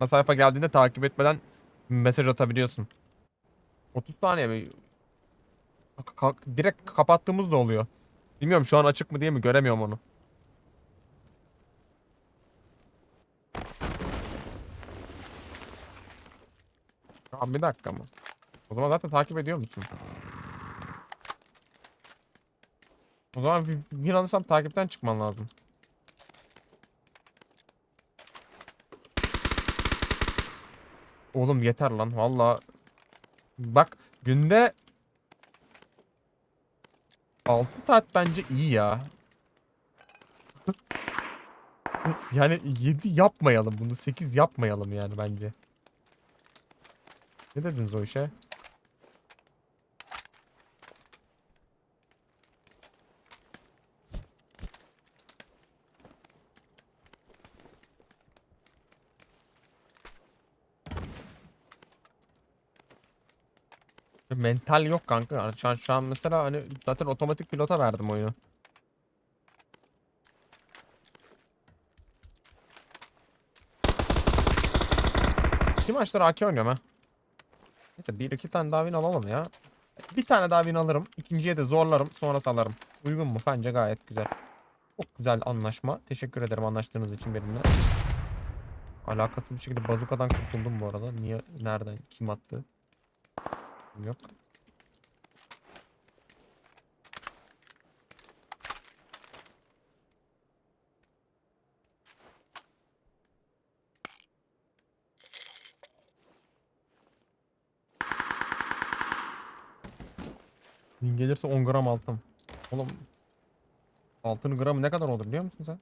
Ana sayfa geldiğinde takip etmeden mesaj atabiliyorsun. 30 saniye mi? Direkt kapattığımız da oluyor. Bilmiyorum şu an açık mı diye mi göremiyorum onu. Abi bir dakika mı? O zaman zaten takip ediyor musun? O zaman bir, bir alırsam takipten çıkman lazım. Oğlum yeter lan valla. Bak günde 6 saat bence iyi ya. yani 7 yapmayalım bunu 8 yapmayalım yani bence. Ne dediniz o işe? Mental yok kanka. Yani Şu an, şu an mesela hani zaten otomatik pilota verdim oyunu. İki maçlar AK oynuyorum ha. Neyse bir iki tane daha win alalım ya. Bir tane daha win alırım. İkinciye de zorlarım. Sonra salarım. Uygun mu? Bence gayet güzel. Çok güzel anlaşma. Teşekkür ederim anlaştığınız için benimle. Alakasız bir şekilde bazukadan kurtuldum bu arada. Niye? Nereden? Kim attı? Yok. Gelirse 10 gram altın. Oğlum altının gramı ne kadar olur biliyor musun sen?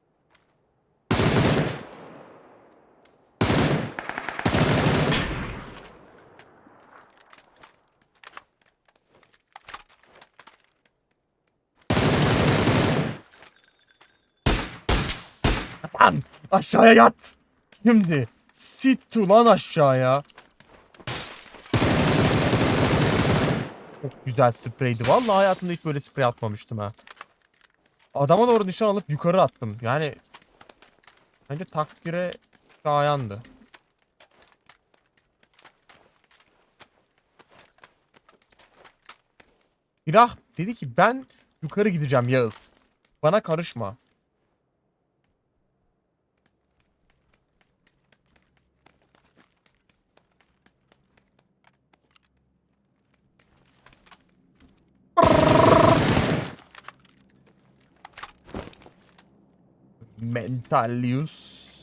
Lan aşağıya yat. Şimdi sit lan aşağıya. Çok güzel spreydi. Vallahi hayatımda hiç böyle sprey atmamıştım ha. Adama doğru nişan alıp yukarı attım. Yani bence takdire şayandı. Silah dedi ki ben yukarı gideceğim Yağız. Bana karışma. Mentalius.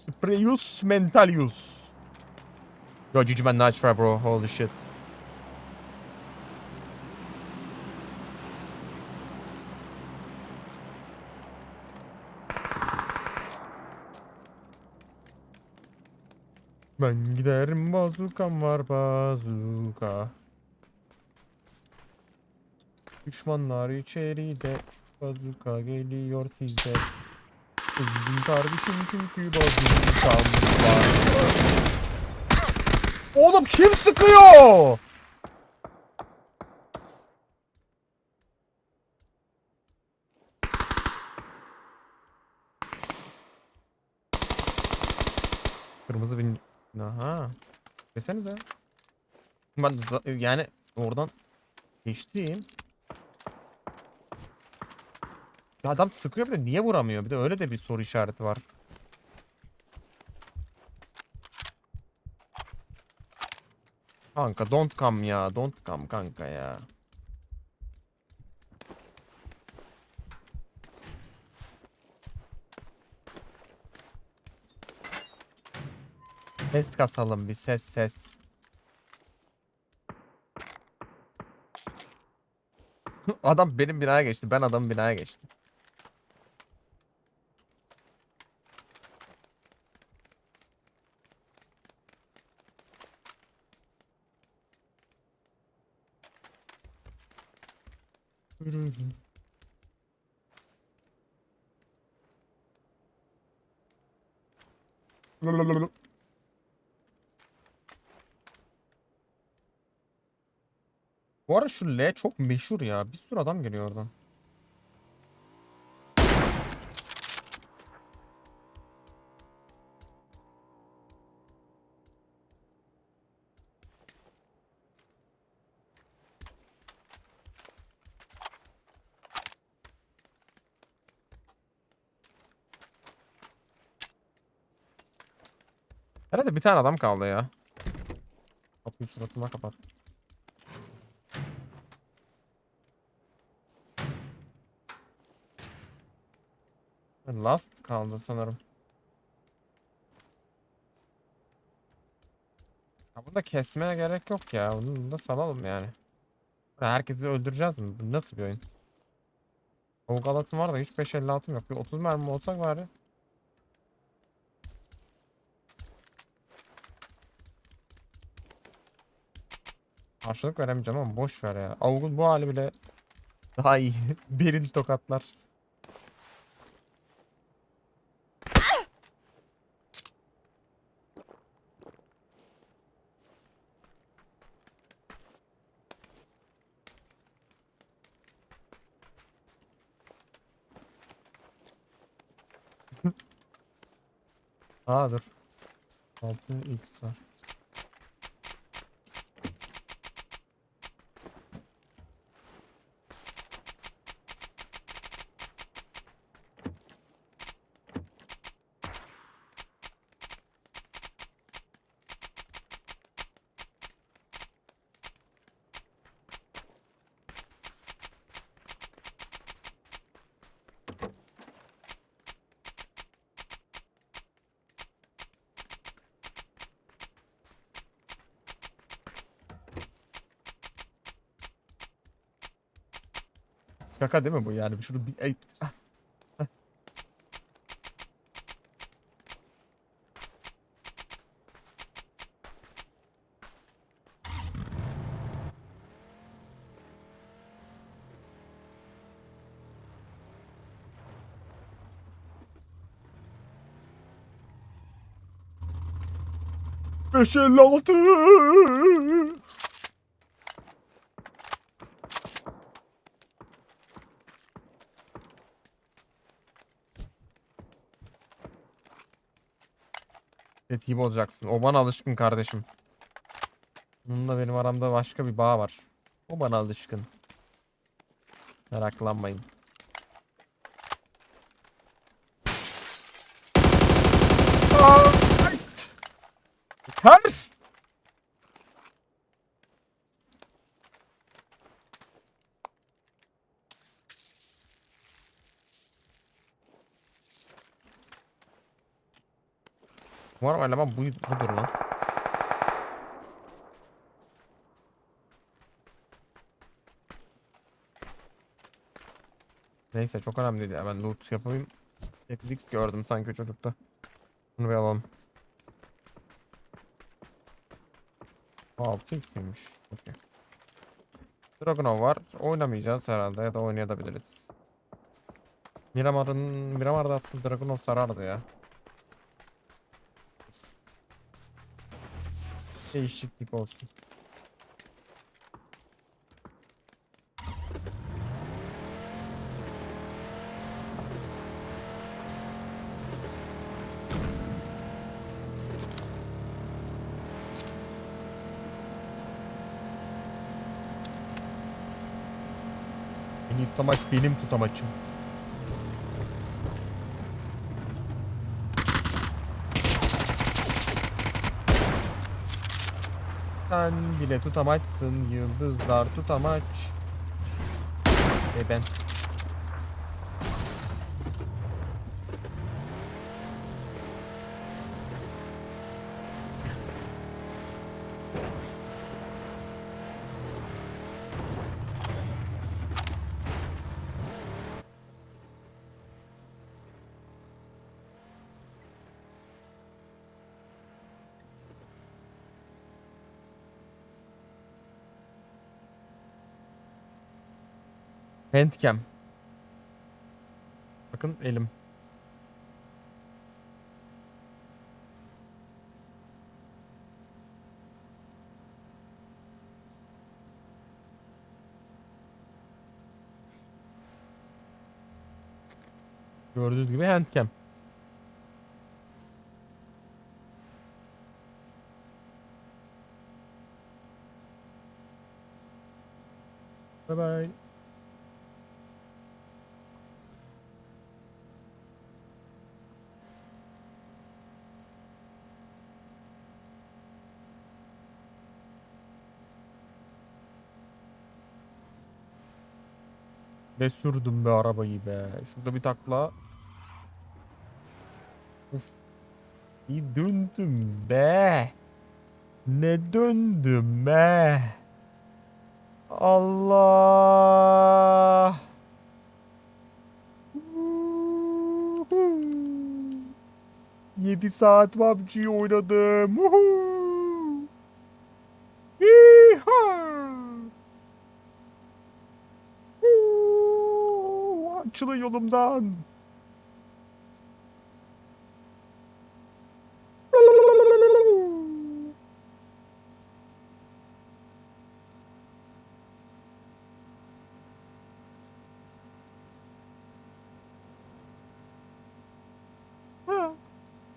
Spreyus Mentalius. Yo, GG man, nice try bro. Holy shit. Ben giderim bazukam var bazuka. Düşmanlar içeride bazuka geliyor size. Öldüm kardeşim çünkü bazukam var. Oğlum kim sıkıyor? Kırmızı bin... Aha. Desenize. Ben yani oradan geçtim. Ya adam sıkıyor bir de niye vuramıyor? Bir de öyle de bir soru işareti var. Kanka don't come ya. Don't come kanka ya. Ses kasalım bir ses ses. Adam benim binaya geçti. Ben adamın binaya geçtim. Bu ara şu L çok meşhur ya. Bir sürü adam geliyor oradan. Herhalde bir tane adam kaldı ya. Kapıyı suratıma kapat. Last kaldı sanırım. Ya bunu kesmeye gerek yok ya. Bunu, bunu da salalım yani. Herkesi öldüreceğiz mi? Bu nasıl bir oyun? O Galat'ım var da hiç 556'm yok. Bir 30 mermi olsak bari. Karşılık veremeyeceğim ama boş ver ya. Avukun bu hali bile daha iyi. Beril tokatlar. Aa dur. 6x var. Şaka değil mi bu yani? Şunu bir... Ay. Beş elli altı. Gibi olacaksın. O bana alışkın kardeşim. Bununla benim aramda başka bir bağ var. O bana alışkın. Meraklanmayın. Ay! Umarım eleman bu, budur lan. Neyse çok önemli değil ben loot yapayım. 8x gördüm sanki çocukta. Bunu bir alalım. 6x miymiş? Okey. Dragunov var. Oynamayacağız herhalde ya da oynayabiliriz. Miramar'ın Miramar'da aslında Dragunov sarardı ya. Değişiklik olsun. En iyi tutamaç benim tutamaçım. Sen bile tutamaçsın yıldızlar tutamaç. Ve ben. Handcam. Bakın elim. Gördüğünüz gibi handcam. Bye bye. Be sürdüm be arabayı be. Şurada bir takla. Uf. İyi döndüm be. Ne döndüm be. Allah. 7 saat PUBG oynadım. Woohoo! Açılın yolumdan.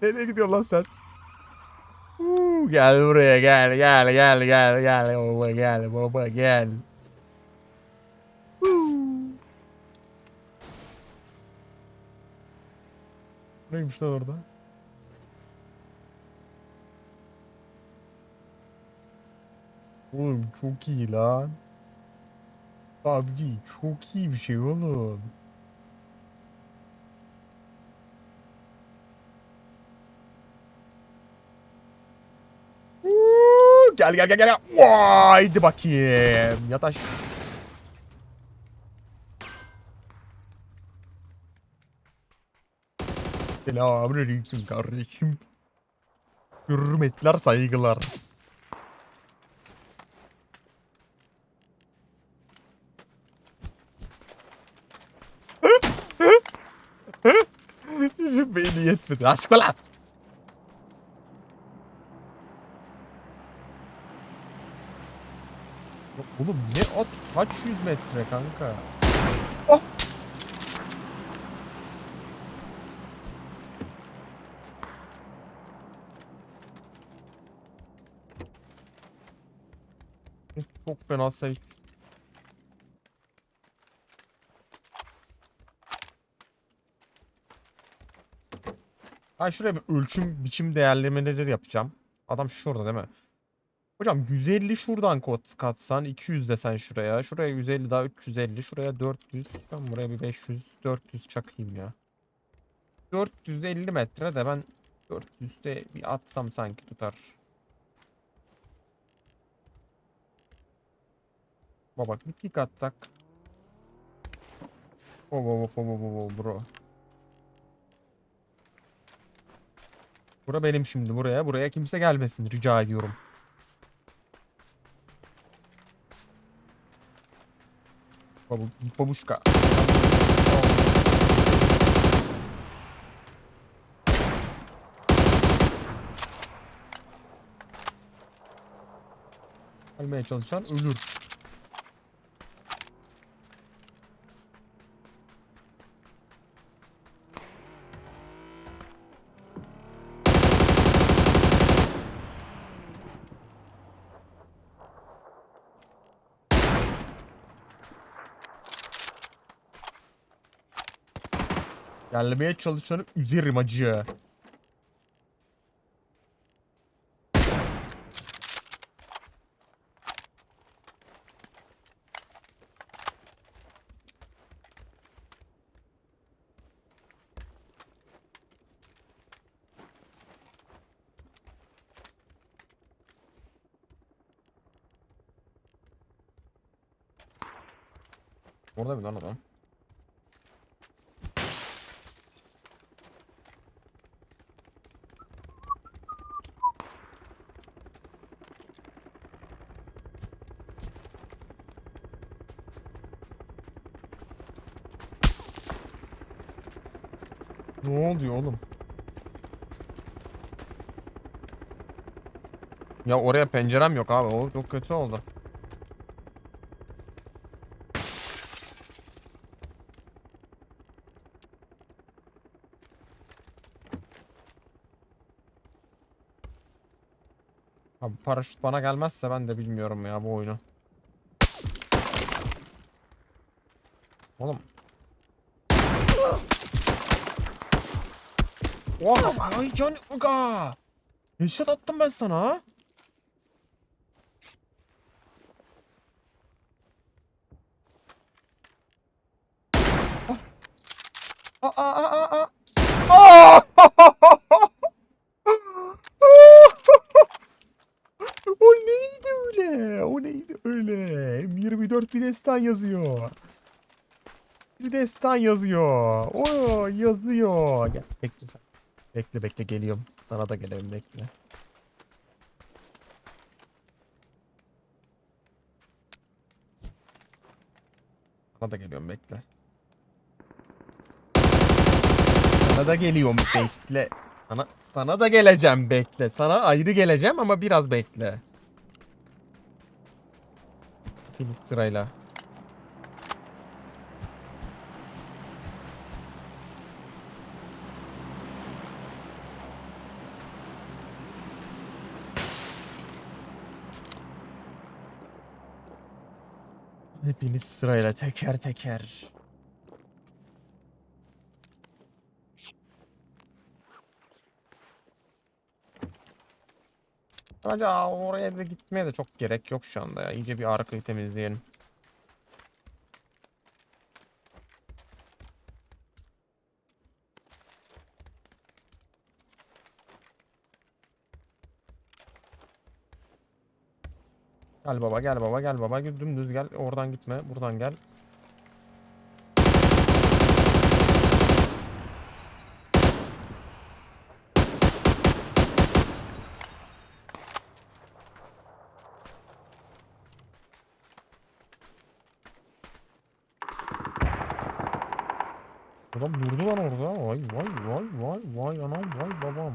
Nereye gidiyorsun lan sen? Huu, gel buraya gel gel gel gel gel baba gel baba gel. Neymiş lan orada? Oğlum çok iyi lan. PUBG çok iyi bir şey oğlum. Huu, Gel gel gel gel. Vay, Haydi bakayım. Yataş. Selamünaleyküm kardeşim. Hürmetler, saygılar. Beni yetmedi. Yok oğlum ne at? Kaç yüz metre kanka? Çok fena safe. Ben şuraya bir ölçüm biçim değerlemeleri yapacağım. Adam şurada değil mi? Hocam 150 şuradan kat, katsan 200 desen şuraya. Şuraya 150 daha 350. Şuraya 400. Ben buraya bir 500 400 çakayım ya. 450 metre de ben 400'de bir atsam sanki tutar. Baba bir pik atsak. Oh, oh, oh, oh, oh, bro. Bura benim şimdi buraya. Buraya kimse gelmesin rica ediyorum. Babu, babuşka. Ölmeye çalışan ölür. Gelmeye çalışanı üzerim acı. Orada mı lan adam? Ne oluyor oğlum? Ya oraya pencerem yok abi. O çok kötü oldu. Abi paraşüt bana gelmezse ben de bilmiyorum ya bu oyunu. Oğlum. Oha ay can uga. Headshot attım ben sana. Aa, aa, aa, aa. O neydi öyle? O neydi öyle? M24 bir destan yazıyor. Bir destan yazıyor. O yazıyor. Gel bekle. Bekle bekle geliyorum. Sana da gelelim bekle. Sana da geliyorum bekle. Sana da geliyorum bekle. Sana, sana da geleceğim bekle. Sana ayrı geleceğim ama biraz bekle. İkimiz sırayla. Hepiniz sırayla teker teker. Bence oraya da gitmeye de çok gerek yok şu anda ya. İyice bir arkayı temizleyelim. Gel baba gel baba gel baba dümdüz gel oradan gitme buradan gel. Adam durdu lan orada. Vay vay vay vay vay anam vay babam.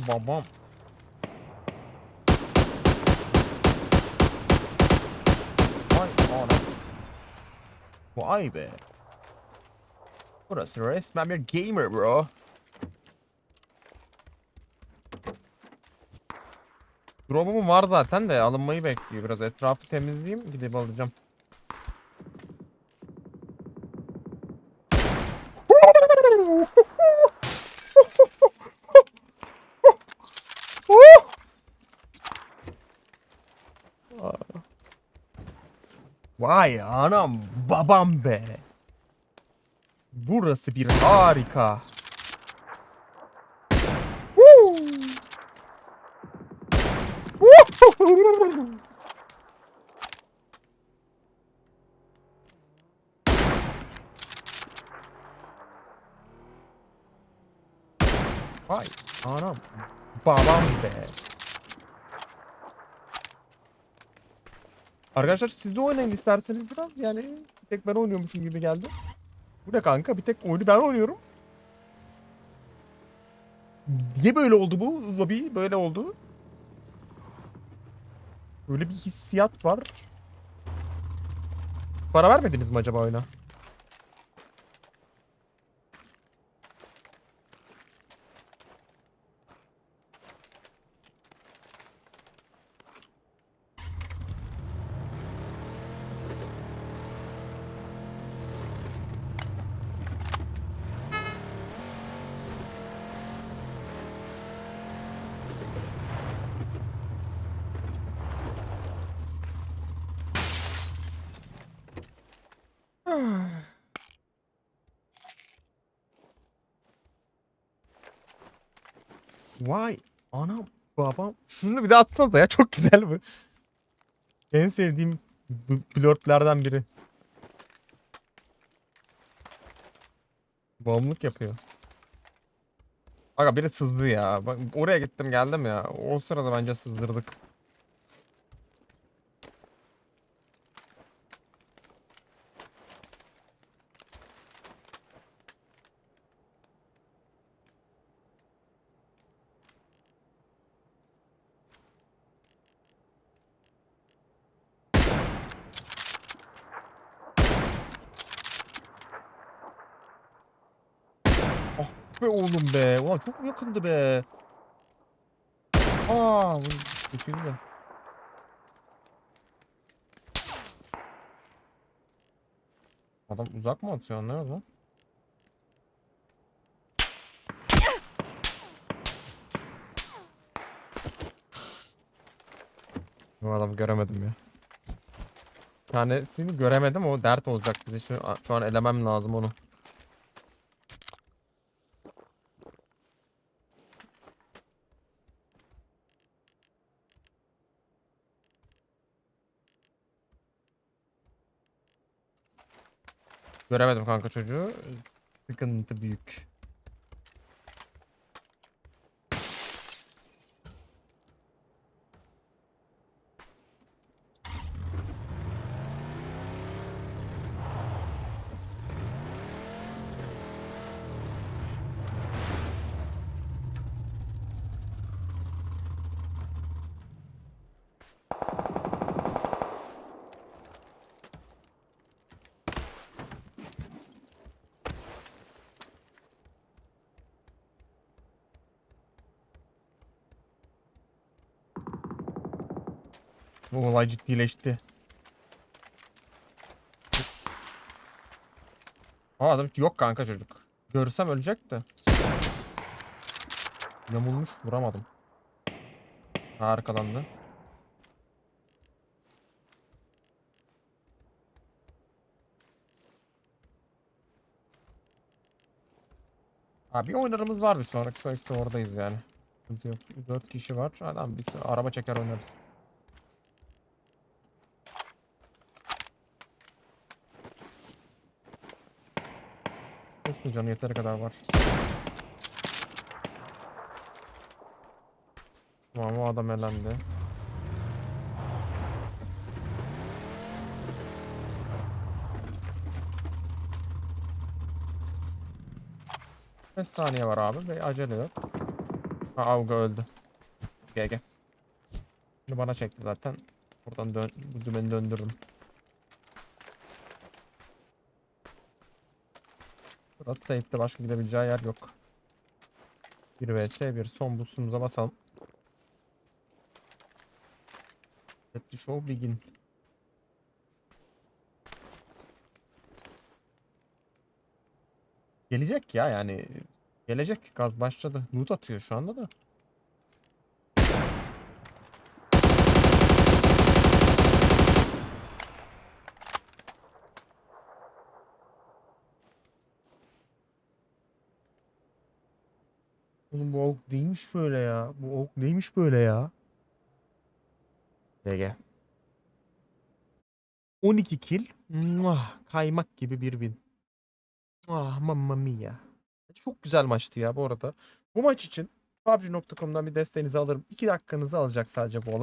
Vay babam. Vay anam. Vay be. Burası resmen bir gamer bro. Drop'um var zaten de alınmayı bekliyor biraz. Etrafı temizleyeyim gidip alacağım. Vay anam babam be. Burası bir harika. Vay anam babam be. Arkadaşlar siz de oynayın isterseniz biraz yani bir tek ben oynuyormuşum gibi geldi. Bu ne kanka bir tek oyunu ben oynuyorum. Niye böyle oldu bu lobi böyle oldu? Böyle bir hissiyat var. Para vermediniz mi acaba oyuna? Vay anam babam. Şunu bir de atsanıza ya çok güzel bu. En sevdiğim b- blurtlerden biri. Bağımlılık yapıyor. Aga biri sızdı ya. Bak oraya gittim geldim ya. O sırada bence sızdırdık. be oğlum be. Ulan çok yakındı be. Aa, bunu geçirdi de. Adam uzak mı atıyor anlıyoruz lan? Bu adamı göremedim ya. Tanesini göremedim o dert olacak bize şu, şu an elemem lazım onu. Göremedim kanka çocuğu. Sıkıntı büyük. Bu olay ciddileşti. Aa adam yok kanka çocuk. Görsem ölecekti. Yamulmuş vuramadım. Arkalandı. Abi bir oynarımız var bir sonraki süreçte oradayız yani. Sıkıntı yok. 4 kişi var. Adam biz araba çeker oynarız. Nasıl canı yeteri kadar var. Tamam o adam elendi. Beş saniye var abi ve acele yok. Ha Avga öldü. Gel. Şimdi bana çekti zaten. Buradan dön dümeni döndürdüm. Burası safe'de başka gidebileceği yer yok. 1 vs 1 son boostumuza basalım. Let the show begin. Gelecek ya yani. Gelecek. Gaz başladı. Loot atıyor şu anda da. Oğlum bu ok neymiş böyle ya? Bu ok neymiş böyle ya? GG. 12 kill. Muah, kaymak gibi bir win. Ah mamma mia. Çok güzel maçtı ya bu arada. Bu maç için PUBG.com'dan bir desteğinizi alırım. 2 dakikanızı alacak sadece bu olay.